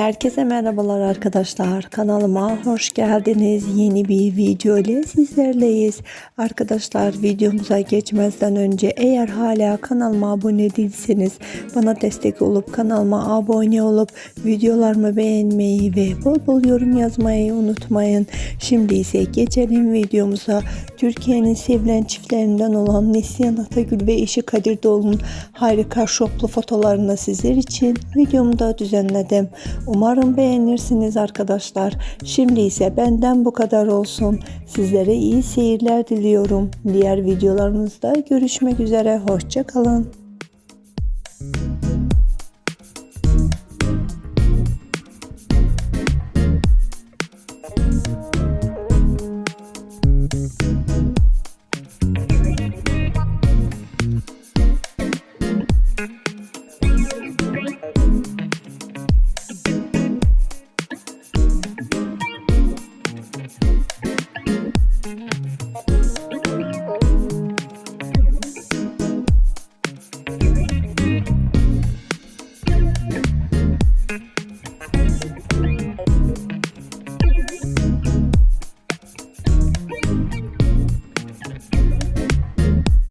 Herkese merhabalar arkadaşlar. Kanalıma hoş geldiniz. Yeni bir video ile sizlerleyiz. Arkadaşlar videomuza geçmezden önce eğer hala kanalıma abone değilseniz bana destek olup kanalıma abone olup videolarımı beğenmeyi ve bol bol yorum yazmayı unutmayın. Şimdi ise geçelim videomuza. Türkiye'nin sevilen çiftlerinden olan Neslihan Atagül ve eşi Kadir Doğulu'nun harika şoplu fotolarını sizler için videomu da düzenledim. Umarım beğenirsiniz arkadaşlar. Şimdi ise benden bu kadar olsun. Sizlere iyi seyirler diliyorum. Diğer videolarımızda görüşmek üzere. Hoşçakalın.